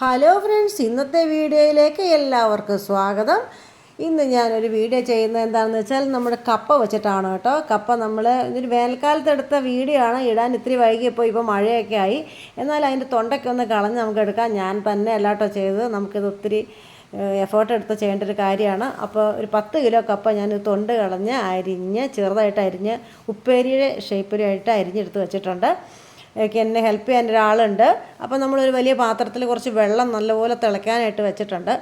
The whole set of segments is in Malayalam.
ഹലോ ഫ്രണ്ട്സ് ഇന്നത്തെ വീഡിയോയിലേക്ക് എല്ലാവർക്കും സ്വാഗതം. ഇന്ന് ഞാനൊരു വീഡിയോ ചെയ്യുന്നത് എന്താണെന്ന് വെച്ചാൽ നമ്മുടെ കപ്പ വെച്ചിട്ടാണ് കേട്ടോ. കപ്പ നമ്മൾ ഇതൊരു വേനൽക്കാലത്ത് എടുത്ത വീഡിയോ ആണ്. ഇടാൻ ഇത്തിരി വൈകിയപ്പോൾ ഇപ്പോൾ മഴയൊക്കെ ആയി. എന്നാൽ അതിന്റെ തൊണ്ടയ്ക്ക് ഒന്ന് കളഞ്ഞ് നമുക്ക് എടുക്കാം. ഞാൻ തന്നെ അല്ലാട്ടോ ചെയ്തത്. നമുക്കിത് ഒത്തിരി എഫേർട്ട് എടുത്ത് ചെയ്യേണ്ട ഒരു കാര്യമാണ്. അപ്പോൾ ഒരു പത്ത് കിലോ കപ്പ ഞാൻ തൊണ്ട് കളഞ്ഞ് അരിഞ്ഞ് ചെറുതായിട്ട് അരിഞ്ഞ് ഉപ്പേരിയുടെ ഷേപ്പിലായിട്ട് അരിഞ്ഞെടുത്ത് വെച്ചിട്ടുണ്ട്. ഒക്കെ എന്നെ ഹെൽപ്പ് ചെയ്യാൻ ഒരാളുണ്ട്. അപ്പോൾ നമ്മളൊരു വലിയ പാത്രത്തിൽ കുറച്ച് വെള്ളം നല്ലപോലെ തിളയ്ക്കാനായിട്ട് വെച്ചിട്ടുണ്ട്.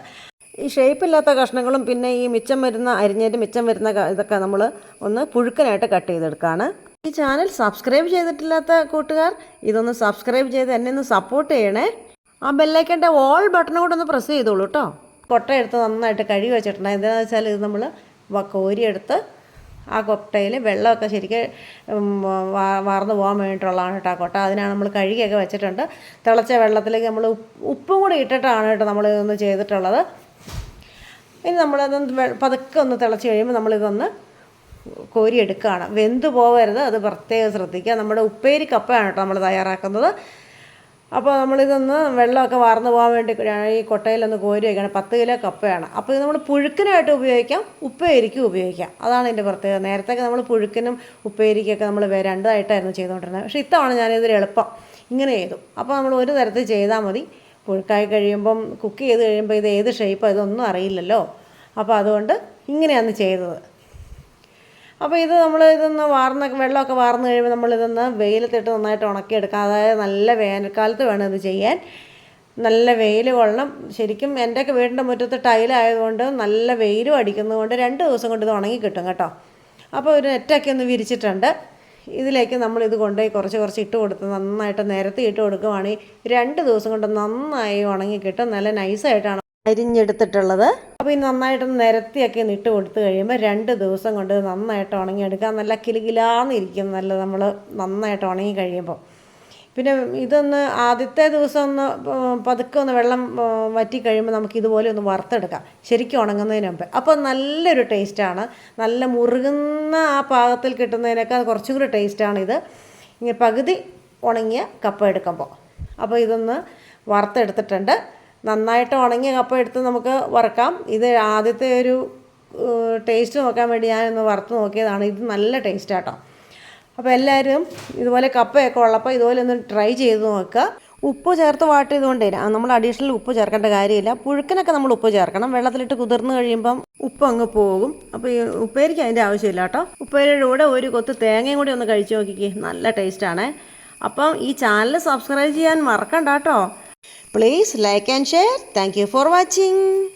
ഈ ഷേപ്പില്ലാത്ത കഷ്ണങ്ങളും പിന്നെ ഈ മിച്ചം വരുന്ന അരിഞ്ഞതിന്റെ മിച്ചം വരുന്ന ഇതൊക്കെ നമ്മൾ ഒന്ന് പുഴുക്കനായിട്ട് കട്ട് ചെയ്തെടുക്കുകയാണ് ഈ ചാനൽ സബ്സ്ക്രൈബ് ചെയ്തിട്ടില്ലാത്ത കൂട്ടുകാർ ഇതൊന്ന് സബ്സ്ക്രൈബ് ചെയ്ത് എന്നെ ഒന്ന് സപ്പോർട്ട് ചെയ്യണേ. ആ ബെല്ലൈക്കന്റെ ഓൾ ബട്ടണും കൂടെ ഒന്ന് പ്രസ് ചെയ്തോളൂ കേട്ടോ കൊട്ട എടുത്ത് നന്നായിട്ട് കഴുകി വെച്ചിട്ടുണ്ട്. എന്താണെന്ന് വെച്ചാൽ ഇത് നമ്മൾ കോരിയെടുത്ത് ആ കൊട്ടയിൽ വെള്ളമൊക്കെ ശരിക്കും വാർന്നു പോകാൻ വേണ്ടിയിട്ടുള്ളതാണ് കേട്ടോ കൊട്ട. അതിനാണ് നമ്മൾ കഴുകിയൊക്കെ വെച്ചിട്ടുണ്ട്. തിളച്ച വെള്ളത്തിലേക്ക് നമ്മൾ ഉപ്പും കൂടി ഇട്ടിട്ടാണ് കേട്ടോ നമ്മൾ ഇതൊന്ന് ചെയ്തിട്ടുള്ളത്. ഇനി നമ്മളതൊന്ന് പതുക്കെ ഒന്ന് തിളച്ച് കഴിയുമ്പോൾ നമ്മളിതൊന്ന് കോരിയെടുക്കുകയാണ്. വെന്ത് പോകരുത് അത് പ്രത്യേകം ശ്രദ്ധിക്കുക. നമ്മുടെ ഉപ്പേരി കപ്പയാണ് കേട്ടോ നമ്മൾ തയ്യാറാക്കുന്നത്. അപ്പോൾ നമ്മളിതൊന്ന് വെള്ളമൊക്കെ വാർന്നു പോകാൻ വേണ്ടി ഈ കൊട്ടയിലൊന്ന് കോരി വയ്ക്കണം പത്ത് കിലോ കപ്പയാണ്. അപ്പോൾ ഇത് നമ്മൾ പുഴുക്കിനായിട്ട് ഉപയോഗിക്കാം ഉപ്പേരിക്കും ഉപയോഗിക്കാം. അതാണ് ഇതിന്റെ പ്രത്യേകത. നേരത്തെ നമ്മൾ പുഴുക്കിനും ഉപ്പേരിക്കൊക്കെ നമ്മൾ രണ്ടായിട്ടായിരുന്നു ചെയ്തുകൊണ്ടിരുന്നത് പക്ഷേ ഇത്തവണ ഞാനിതൊരു എളുപ്പം. ഇങ്ങനെ ചെയ്തു. അപ്പോൾ നമ്മൾ ഒരു തരത്തിൽ ചെയ്താൽ മതി. പുഴുക്കായി കഴിയുമ്പം കുക്ക് ചെയ്ത് കഴിയുമ്പോൾ ഇത് ഏത് ഷേപ്പ് ഇതൊന്നും അറിയില്ലല്ലോ. അപ്പോൾ അതുകൊണ്ട് ഇങ്ങനെയാണ് ചെയ്തത്. അപ്പോൾ ഇത് നമ്മൾ ഇതൊന്ന് വാർന്ന വെള്ളമൊക്കെ വാർന്നു കഴിയുമ്പോൾ നമ്മളിതൊന്ന് വെയിലത്തിട്ട് നന്നായിട്ട് ഉണക്കിയെടുക്കാം. അതായത് നല്ല വേനൽക്കാലത്ത് വേണം ഇത് ചെയ്യാൻ. നല്ല വെയിൽ കൊള്ളണം. ശരിക്കും എന്റെയൊക്കെ വീടിന്റെ മുറ്റത്ത് ടൈലായതുകൊണ്ട് നല്ല വെയിലും അടിക്കുന്നതുകൊണ്ട് രണ്ട് ദിവസം കൊണ്ട് ഇത് ഉണങ്ങി കിട്ടും കേട്ടോ. അപ്പോൾ ഒരു നെറ്റൊക്കെ ഒന്ന് വിരിച്ചിട്ടുണ്ട്. ഇതിലേക്ക് നമ്മൾ ഇത് കൊണ്ടുപോയി കുറച്ച് കുറച്ച് ഇട്ട് കൊടുത്ത് നന്നായിട്ട് നിരത്തി ഇട്ട് കൊടുക്കുവാണെങ്കിൽ രണ്ട് ദിവസം കൊണ്ട് നന്നായി ഉണങ്ങി കിട്ടും. നല്ല നൈസായിട്ടാണ് അരിഞ്ഞെടുത്തിട്ടുള്ളത്. അപ്പോൾ ഈ നന്നായിട്ടൊന്ന് നിരത്തിയൊക്കെ ഇട്ട് കൊടുത്തു കഴിയുമ്പോൾ രണ്ട് ദിവസം കൊണ്ട് നന്നായിട്ട് ഉണങ്ങിയെടുക്കാം. നല്ല കിലുകിലാന്നിരിക്കും. നല്ല നമ്മൾ നന്നായിട്ട് ഉണങ്ങി കഴിയുമ്പോൾ പിന്നെ ഇതൊന്ന് ആദ്യത്തെ ദിവസം ഒന്ന് പതുക്കെ ഒന്ന് വെള്ളം വറ്റി കഴിയുമ്പോൾ നമുക്ക് ഇതുപോലെ ഒന്ന് വറുത്തെടുക്കാം. ശരിക്കും ഉണങ്ങുന്നതിന് മുമ്പ്. അപ്പോൾ നല്ലൊരു ടേസ്റ്റാണ്. നല്ല മുറുകുന്ന ആ പാകത്തിൽ കിട്ടുന്നതിനേക്കാൾ കുറച്ചും കൂടി ടേസ്റ്റാണ് ഇത്. ഇങ്ങനെ പകുതി ഉണങ്ങിയ കപ്പ എടുക്കുമ്പോൾ അപ്പോൾ ഇതൊന്ന് വറുത്തെടുത്തിട്ടുണ്ട്. നന്നായിട്ട് ഉണങ്ങിയ കപ്പ എടുത്ത് നമുക്ക് വറുക്കാം. ഇത് ആദ്യത്തെ ഒരു ടേസ്റ്റ് നോക്കാൻ വേണ്ടി ഞാനൊന്ന് വറുത്ത് നോക്കിയതാണ്. ഇത് നല്ല ടേസ്റ്റ് ആട്ടോ. അപ്പോൾ എല്ലാവരും ഇതുപോലെ കപ്പയൊക്കെ ഉള്ളപ്പോൾ ഇതുപോലെ ഒന്ന് ട്രൈ ചെയ്ത് നോക്കുക. ഉപ്പ് ചേർത്ത് വാട്ടിയതുകൊണ്ടേ നമ്മൾ അഡീഷണൽ ഉപ്പ് ചേർക്കേണ്ട കാര്യമില്ല. പുഴുക്കനൊക്കെ നമ്മൾ ഉപ്പ് ചേർക്കണം. വെള്ളത്തിലിട്ട് കുതിർന്ന് കഴിയുമ്പം ഉപ്പ് അങ്ങ് പോകും. അപ്പോൾ ഈ ഉപ്പേരിക്ക് അതിന്റെ ആവശ്യമില്ല കേട്ടോ. ഉപ്പേരിയുടെ കൂടെ ഒരു കൊത്ത് തേങ്ങയും കൂടി ഒന്ന് കഴിച്ച് നോക്കിക്കേ. നല്ല ടേസ്റ്റാണേ അപ്പം ഈ ചാനൽ സബ്സ്ക്രൈബ് ചെയ്യാൻ മറക്കണ്ട കേട്ടോ. Please like and share. Thank you for watching.